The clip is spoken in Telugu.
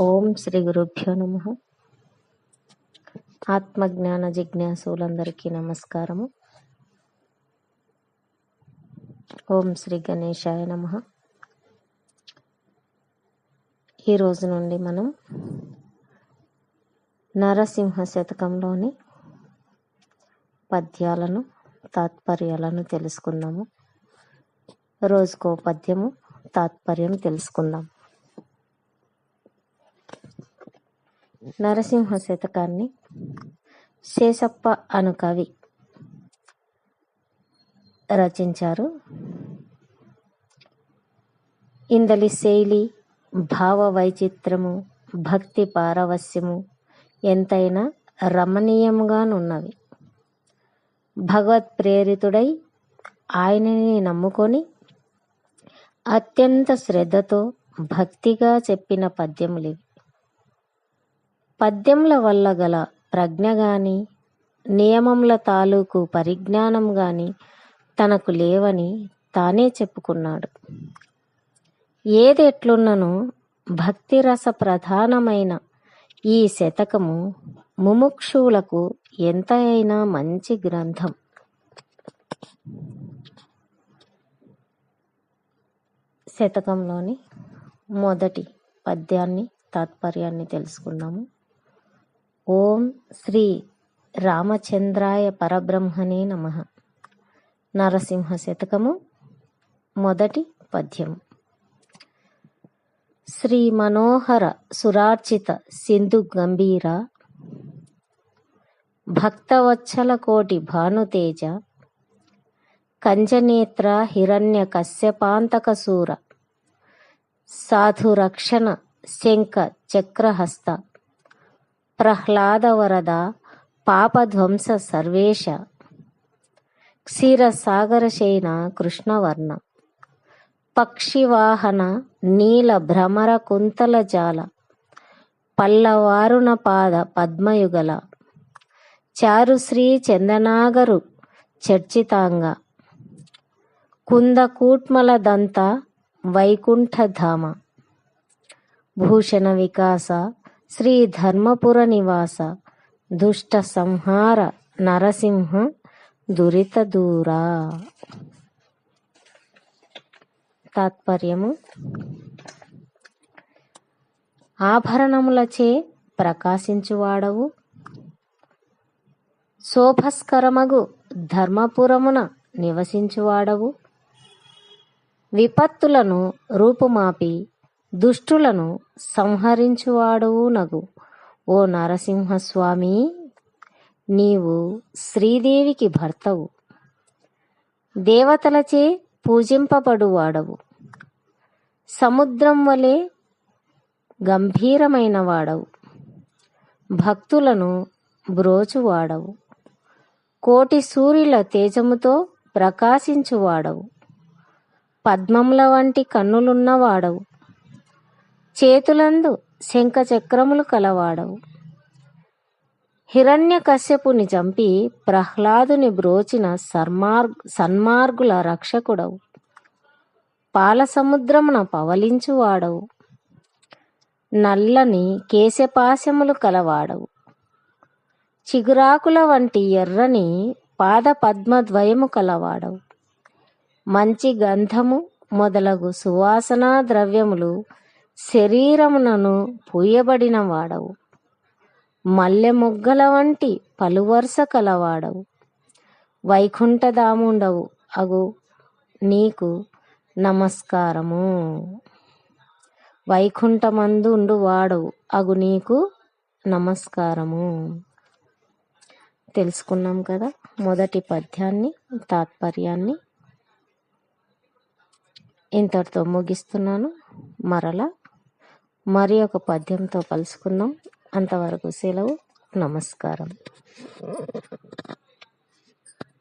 ఓం శ్రీ గురుభ్యో నమ. ఆత్మజ్ఞాన జిజ్ఞాసులందరికీ నమస్కారము. ఓం శ్రీ గణేశాయ నమ. ఈరోజు నుండి మనం నరసింహ శతకంలోని పద్యాలను తాత్పర్యాలను తెలుసుకుందాము. రోజుకో పద్యము తాత్పర్యం తెలుసుకుందాం. నరసింహ శతకాన్ని శేషప్ప అను కవి రచించారు. ఇందలి శైలి భావ వైచిత్రము భక్తి పారవస్యము ఎంతైనా రమణీయముగానున్నవి. భగవత్ ప్రేరితుడై ఆయనని నమ్ముకొని అత్యంత శ్రద్ధతో భక్తిగా చెప్పిన పద్యములివి. పద్యముల వల్ల గల ప్రజ్ఞ గాని నియమముల తాలూకు పరిజ్ఞానం గాని తనకు లేవని తానే చెప్పుకున్నాడు. ఏది భక్తిరస ప్రధానమైన ఈ శతకము ముముక్షువులకు ఎంత అయినా మంచి గ్రంథం. శతకంలోని మొదటి పద్యాన్ని తాత్పర్యాన్ని తెలుసుకుందాము ఓం శ్రీ రామచంద్రాయ పరబ్రహ్మణే నమ. నరసింహ శతకము మొదటి పద్యము. శ్రీ మనోహర సురార్చిత సింధు గంభీర భక్తవత్సల కోటి భానుతేజ కంజనేత్ర హిరణ్య కశ్యపాంతక సూర సాధురక్షణ శంఖ చక్రహస్త ప్రహ్లాదవరద పాపధ్వంస సర్వేశ క్షీరసాగరశయన కృష్ణవర్ణ పక్షివాహన నీల భ్రమర కుంతల జాల పల్లవారుణ పాద పద్మయుగల చారుశ్రీ చందనాగరు చర్చితాంగ కుందకూట్మల దంత వైకుంఠధామ భూషణ వికాస శ్రీ ధర్మపుర నివాస దుష్ట సంహార నరసింహ దురిత దూరా. తాత్పర్యము? ఆభరణములచే ప్రకాశించువాడవు. శోభస్కరమగు ధర్మపురమున నివసించువాడవు. విపత్తులను రూపుమాపి దుష్టులను సంహరించువాడవు నగు ఓ నరసింహస్వామి నీవు శ్రీదేవికి భర్తవు. దేవతలచే పూజింపబడువాడవు. సముద్రం వలె గంభీరమైన వాడవు భక్తులను బ్రోచువాడవు. కోటి సూర్యుల తేజముతో ప్రకాశించువాడవు. పద్మముల వంటి కన్నులున్నవాడవు. చేతులందు శంఖచక్రములు కలవాడవు. హిరణ్య కశ్యపుని చంపి ప్రహ్లాదుని బ్రోచిన సర్మార్ సన్మార్గుల రక్షకుడవు. పాలసముద్రమున పవలించువాడవు. నల్లని కేశపాశములు కలవాడవు. చిగురాకుల వంటి ఎర్రని పాద పద్మద్వయము కలవాడవు. మంచి గంధము మొదలగు సువాసనా ద్రవ్యములు శరీరమునను పూయబడిన వాడవు. మల్లె మొగ్గల వంటి పలువరుస కలవాడవు. వైకుంఠధాముండవు. అగు నీకు నమస్కారము. వైకుంఠమందు వాడవు. అగు నీకు నమస్కారము. తెలుసుకున్నాం కదా మొదటి పద్యాన్ని తాత్పర్యాన్ని. ఇంతటితో ముగిస్తున్నాను. మరలా మరి ఒక పద్యంతో కలుసుకుందాం. అంతవరకు సెలవు నమస్కారం.